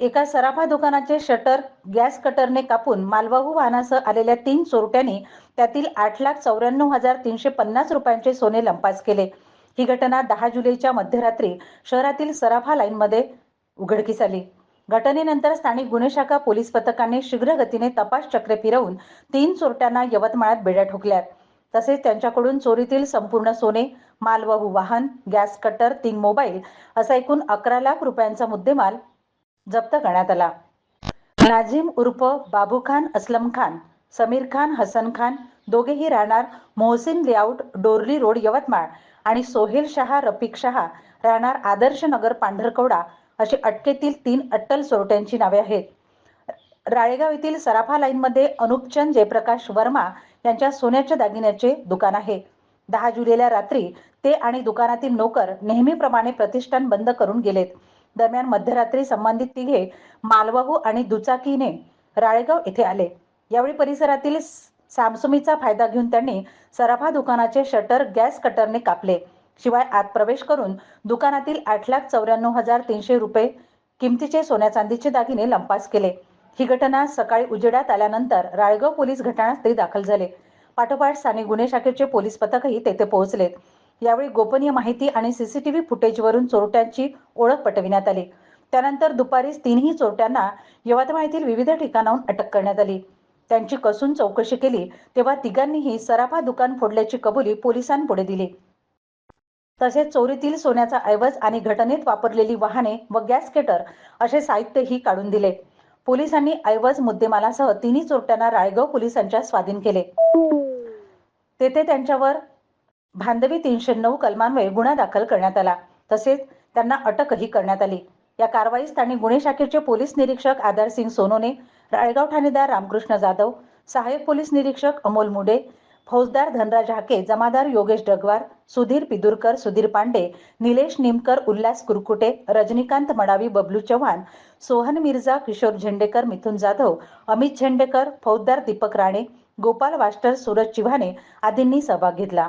एका सराफा दुकानाचे शटर गॅस कटरने कापून मालवाहू वाहनासह आलेल्या तीन चोरट्यांनी त्यातील आठ लाख चौऱ्याण्णव हजार तीनशे पन्नास रुपयांचे सोने लंपास केले. ही घटना दहा जुलैच्या मध्यरात्री शहरातील सराफा लाईनमध्ये उघडकीस आली. घटनेनंतर स्थानिक गुन्हे शाखा पोलीस पथकाने शीघ्र गतीने तपास चक्रे फिरवून तीन चोरट्यांना यवतमाळात बेड्या ठोकल्यात. तसेच त्यांच्याकडून चोरीतील संपूर्ण सोने मालवाहू वाहन गॅस कटर तीन मोबाईल असा एकूण अकरा लाख रुपयांचा मुद्देमाल जप्त करण्यात आला. नाझीम उर्फ बाबू खान असलम खान समीर खान हसन खान दोघेही राहणार मोहसिन लेआउट डोरली रोड यवतमाळ आणि सोहेल शहा रफिक शहा राहणार आदर्श नगर पांढरकवडा अशी अटकेतील तीन अट्टल चोरट्यांची नावे आहेत. राळेगाव येथील सराफा लाईनमध्ये अनुपचंद जयप्रकाश वर्मा यांच्या सोन्याच्या दागिन्याचे दुकान आहे. दहा जुलैला रात्री ते आणि दुकानातील नोकर नेहमीप्रमाणे प्रतिष्ठान बंद करून गेलेत. दरम्यान मध्यरात्री संबंधित तिघे मालवाहू आणि दुचाकीने राळेगाव येथे आले. यावेळी परिसरातील सामसुमीचा फायदा घेऊन त्यांनी सराफा दुकानाचे शटर गॅस कटरने कापले. शिवाय आत प्रवेश करून दुकानातील आठ लाख चौऱ्याण्णव हजार तीनशे रुपये किमतीचे सोन्या चांदीचे दागिने लंपास केले. ही घटना सकाळी उजेडात आल्यानंतर राळगाव पोलीस घटनास्थळी दाखल झाले. पाठोपाठ स्थानिक गुन्हे शाखेचे पोलीस पथकही तेथे पोहोचलेत यावेळी गोपनीय माहिती आणि सीसीटीव्ही फुटेजवरून चोरट्यांची ओळख पटविण्यात आली. त्यानंतर दुपारीच तीनही चोरट्यांना यवतमाळ येथील विविध ठिकाणाहून अटक करण्यात आली. त्यांची कसून चौकशी केली तेव्हा तिघांनीही सराफा दुकान फोडल्याची कबुली पोलिसांपुढे दिली. तसेच चोरीतील सोन्याचा ऐवज आणि घटनेत वापरलेली वाहने व गॅस केटर असे साहित्यही काढून दिले. पोलिसांनी ऐवज मुद्देमालासह तिन्ही चोरट्यांना राळेगाव पोलिसांच्या स्वाधीन केले. तेथे त्यांच्यावर भांदवी तीनशे नऊ कलमान्वये गुन्हा दाखल करण्यात आला. तसेच त्यांना अटकही करण्यात आली. या कारवाई स्थानी गुन्हे शाखेचे पोलीस निरीक्षक आधारसिंग सोनोने राळेगाव ठाणेदार रामकृष्ण जाधव सहाय्यक पोलीस निरीक्षक अमोल मुडे फौजदार धनराज हाके जमादार योगेश डगवार सुधीर पिदुरकर सुधीर पांडे निलेश निमकर उल्हास कुरकुटे रजनीकांत मडावी बबलू चव्हाण सोहन मिर्झा किशोर झेंडेकर मिथुन जाधव अमित झेंडेकर फौजदार दीपक राणे गोपाल वास्टर सूरज चिव्हाणे आदींनी सहभाग घेतला.